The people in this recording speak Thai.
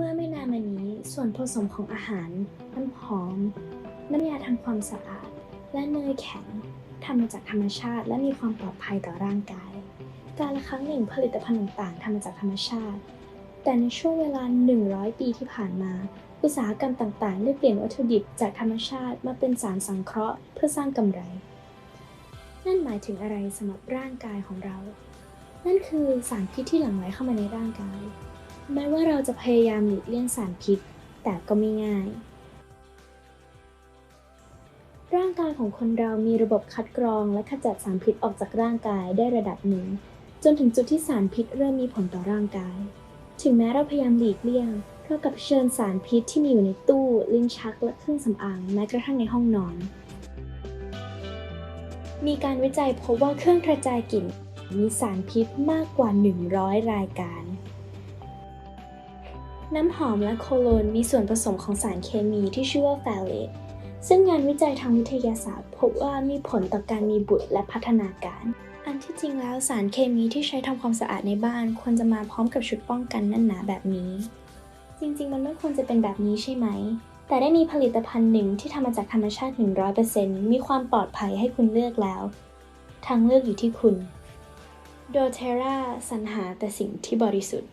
เมื่อไม่นานมานี้ส่วนผสมของอาหาร น้ำหอม น้ำยาทำความสะอาด และเนยแข็งทำมาจากธรรมชาติ และมีความปลอดภัยต่อร่างกาย การละครั้งหนึ่งผลิตภัณฑ์ต่างๆทำมาจากธรรมชาติ แต่ในช่วงเวลา 100 ปีที่ผ่านมา อุตสาหกรรมต่างๆ ได้เปลี่ยนวัตถุดิบจากธรรมชาติมาเป็นสารสังเคราะห์เพื่อสร้างกำไร นั่นหมายถึงอะไรสำหรับร่างกายของเรา นั่นคือสารพิษที่หลั่งไหลเข้ามาในร่างกาย แม้ว่าเราจะพยายามหลีกเลี่ยงสารพิษ แต่ก็ไม่ง่าย ร่างกายของคนเรามีระบบคัดกรองและขจัดสารพิษออกจากร่างกายได้ระดับหนึ่ง จนถึงจุดที่สารพิษเริ่มมีผลต่อร่างกาย ถึงแม้เราพยายามหลีกเลี่ยงเรากับเชิญสารพิษที่มีอยู่ในตู้ ลิ้นชักและเครื่องสำอางแม้กระทั่งในห้องนอน มีการวิจัยพบว่าเครื่องกระจายกลิ่นมีสารพิษมากกว่า 100 รายการ น้ำหอมและโคโลนมีส่วนผสมของสารเคมีที่ชื่อว่าแฟเลตซึ่งงานวิจัยทางวิทยาศาสตร์พบว่ามีผลต่อการมีบุตรและพัฒนาการ อันที่จริงแล้วสารเคมีที่ใช้ทำความสะอาดในบ้าน ควรจะมาพร้อมกับชุดป้องกันแนั่นหนาแบบนี้ จริงๆ มันไม่ควรจะเป็นแบบนี้ใช่ไหม แต่ได้มีผลิตภัณฑ์หนึ่งที่ทำมาจากธรรมชาติ 100%มีความปลอดภัยให้คุณเลือกแล้ว ทางเลือกอยู่ที่คุณโดเทราสรรหาแต่สิ่งที่บริสุทธิ์